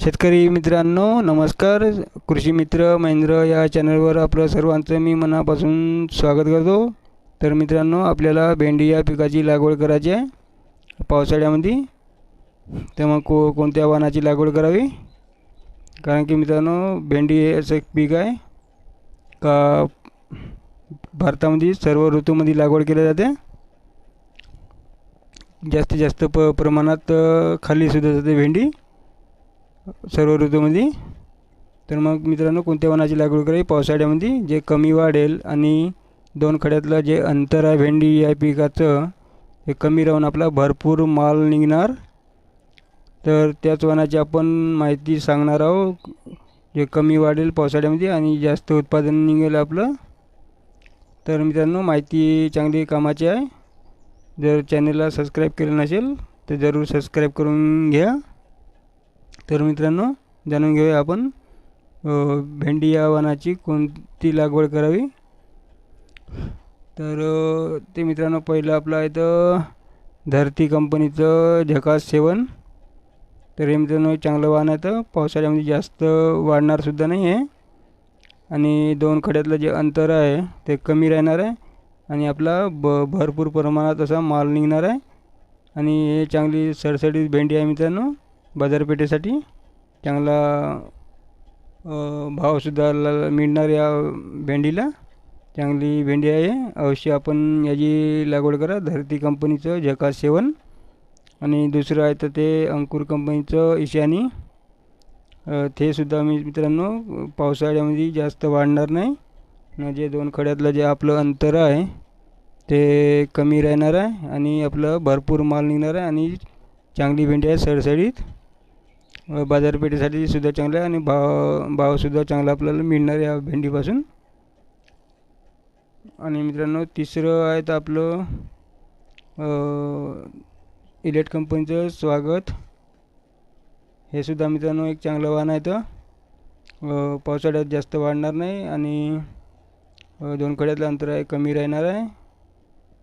शेतकरी मित्रांनो नमस्कार. कृषी मित्र महेंद्र या चॅनलवर आपलं सर्वांचं मी मनापासून स्वागत करतो. तर मित्रांनो आपल्याला भेंडी या पिकाची लागवड करायची आहे. पावसाळ्यामध्ये. तर मग को कोणत्या वाहनाची लागवड करावी? कारण की मित्रांनो भेंडी हे असं एक पीक आहे. का भारतामध्ये सर्व ऋतूमध्ये लागवड केली जाते. जास्तीत जास्त प प्रमाणात खाली सुद्धा जाते भेंडी. सर्व ऋतूमध्ये. तर मग मित्रांनो कोणत्या वनाची लागवड करावी? पावसाळ्यामध्ये जे कमी वाढेल आणि दोन खड्यातलं जे अंतर आहे भेंडी या पिकाचं हे कमी राहून आपला भरपूर माल निघणार. तर त्याच वनाची आपण माहिती सांगणार आहोत. जे कमी वाढेल पावसाळ्यामध्ये आणि जास्त उत्पादन निघेल आपलं. तर मित्रांनो माहिती चांगली कामाची आहे. जर चॅनलला सबस्क्राईब केलं नसेल तर जरूर सबस्क्राईब करून घ्या. तर मित्रांनो जाणून घेऊया आपण भेंडी या वाणाची कोणती लागवड करावी? तर ते मित्रांनो पहिलं आपलं आहे तर धरती कंपनीचं झकास सेवन. तर हे मित्रांनो चांगलं वाहन आहे तर पावसाळ्यामध्ये जास्त वाढणारसुद्धा नाही आहे. आणि दोन खड्यातलं जे अंतर आहे ते कमी राहणार आहे. आणि आपला ब भरपूर प्रमाणात असा माल निघणार आहे. आणि हे चांगली सडसडीत भेंडी आहे मित्रांनो. बाजारपेठेसाठी चांगला भावसुद्धा ल मिळणार या भेंडीला. चांगली भेंडी आहे. अवश्य आपण याची लागवड करा. धरती कंपनीचं झकास सेवन. आणि दुसरं आहे तर ते अंकुर कंपनीचं ईशानी. ते सुद्धा मी मित्रांनो पावसाळ्यामध्ये जास्त वाढणार नाही. न जे दोन खड्यातलं जे आपलं अंतर आहे ते कमी राहणार आहे. आणि आपलं भरपूर माल निघणार आहे. आणि चांगली भेंडी आहे सडसडीत बाजारपेठेसाठी सुद्धा चांगलं आहे आणि भाव भावसुद्धा चांगला आपल्याला मिळणार या भेंडीपासून. आणि मित्रांनो तिसरं आहे तर आपलं इलेट कंपनीचं स्वागत. हे सुद्धा मित्रांनो एक चांगलं वाहन आहे तर पावसाळ्यात जास्त वाढणार नाही आणि दोन कड्यातलं अंतर आहे कमी राहणार आहे.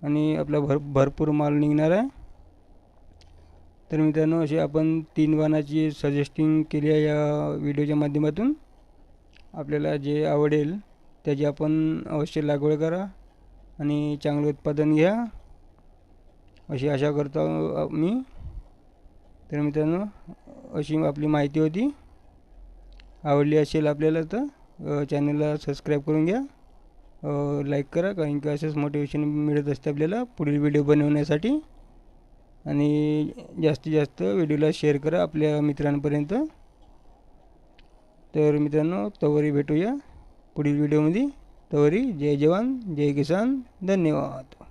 आणि आपला भर भरपूर माल निघणार आहे. तर मित्रांनो असे आपण तीन वाहनाची सजेस्टिंग केली आहे या व्हिडिओच्या माध्यमातून. आपल्याला जे आवडेल त्याची आपण अवश्य लागवड करा आणि चांगलं उत्पादन घ्या. अशी आशा करतो मी तर मित्रांनो अशी आपली माहिती होती. आवडली असेल आपल्याला तर चॅनलला सबस्क्राईब करून घ्या. लाईक करा कारण की असंच मोटिवेशन मिळत असते आपल्याला पुढील व्हिडिओ बनवण्यासाठी. आणि जास्तीत जास्त व्हिडिओला शेअर करा आपल्या मित्रांपर्यंत. तर मित्रांनो तवरी भेटूया पुढील व्हिडिओमध्ये. तवरी जय जवान जय किसान धन्यवाद.